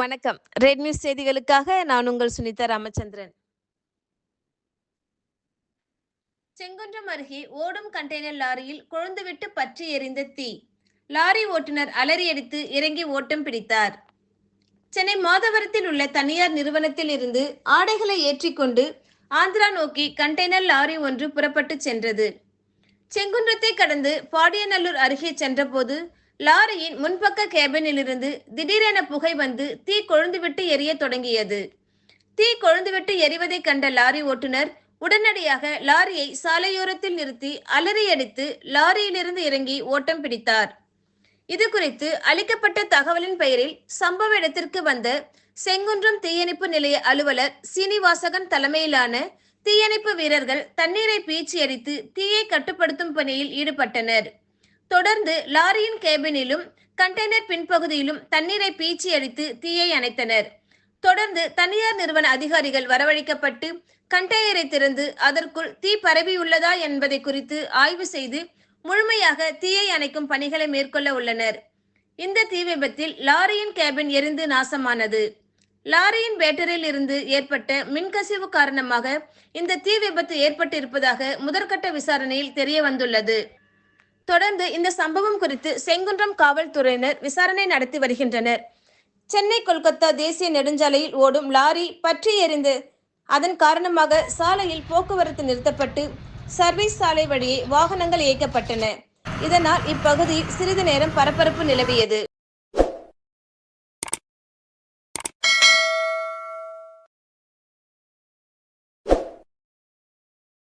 வணக்கம். Red news செய்திகளுக்காக நான் உங்கள் சுனிதா ராமச்சந்திரன். செங்குன்றம் அருகே ஓடும் கண்டெய்னர் லாரியில் கொழுந்துவிட்டு பற்றி எரிந்த தீ. லாரி ஓட்டுநர் அலறியடித்து இறங்கி ஓட்டம் பிடித்தார். சென்னை மாதவரத்தில் உள்ள தனியார் நிறுவனத்தில் இருந்து ஆடைகளை ஏற்றிக்கொண்டு ஆந்திரா நோக்கி கண்டெய்னர் லாரி ஒன்று புறப்பட்டு சென்றது. செங்குன்றத்தை கடந்து பாடியநல்லூர் அருகே சென்றபோது லாரியின் முன்பக்க கேபினிலிருந்து திடீரென புகை வந்து தீ கொழுந்துவிட்டு எரிய தொடங்கியது. தீ கொழுந்துவிட்டு எரிவதை கண்ட லாரி ஓட்டுநர் உடனடியாக லாரியை சாலையோரத்தில் நிறுத்தி அலறியடித்து லாரியிலிருந்து இறங்கி ஓட்டம் பிடித்தார். இது குறித்து அளிக்கப்பட்ட தகவலின் பெயரில் சம்பவ இடத்திற்கு வந்த செங்குன்றம் தீயணைப்பு நிலைய அலுவலர் சீனிவாசகன் தலைமையிலான தீயணைப்பு வீரர்கள் தண்ணீரை பீச்சி அடித்து தீயை கட்டுப்படுத்தும் பணியில் ஈடுபட்டனர். தொடர்ந்து லாரியின் கேபினிலும் கண்டெய்னர் பின்பகுதியிலும் தண்ணீரை பீச்சி அடித்து தீயை அணைத்தனர். தொடர்ந்து தனியார் நிறுவன அதிகாரிகள் வரவழைக்கப்பட்டு கண்டெய்னரை திறந்து அதற்குள் தீ பரவியுள்ளதா என்பதை குறித்து ஆய்வு செய்து முழுமையாக தீயை அணைக்கும் பணிகளை மேற்கொள்ள உள்ளனர். இந்த தீ விபத்தில் லாரியின் கேபின் எரிந்து நாசமானது. லாரியின் பேட்டரியில் இருந்து ஏற்பட்ட மின்கசிவு காரணமாக இந்த தீ விபத்து ஏற்பட்டிருப்பதாக முதற்கட்ட விசாரணையில் தெரிய வந்துள்ளது தொடர்ந்து இந்த சம்பவம் குறித்து செங்குன்றம் காவல்துறையினர் விசாரணை நடத்தி வருகின்றனர். சென்னை கொல்கத்தா தேசிய நெடுஞ்சாலையில் ஓடும் லாரி பற்றி எறிந்து அதன் காரணமாக சாலையில் போக்குவரத்து நிறுத்தப்பட்டு சர்வீஸ் சாலை வழியே வாகனங்கள் இயக்கப்பட்டன. இதனால் இப்பகுதியில் சிறிது நேரம் பரபரப்பு நிலவியது.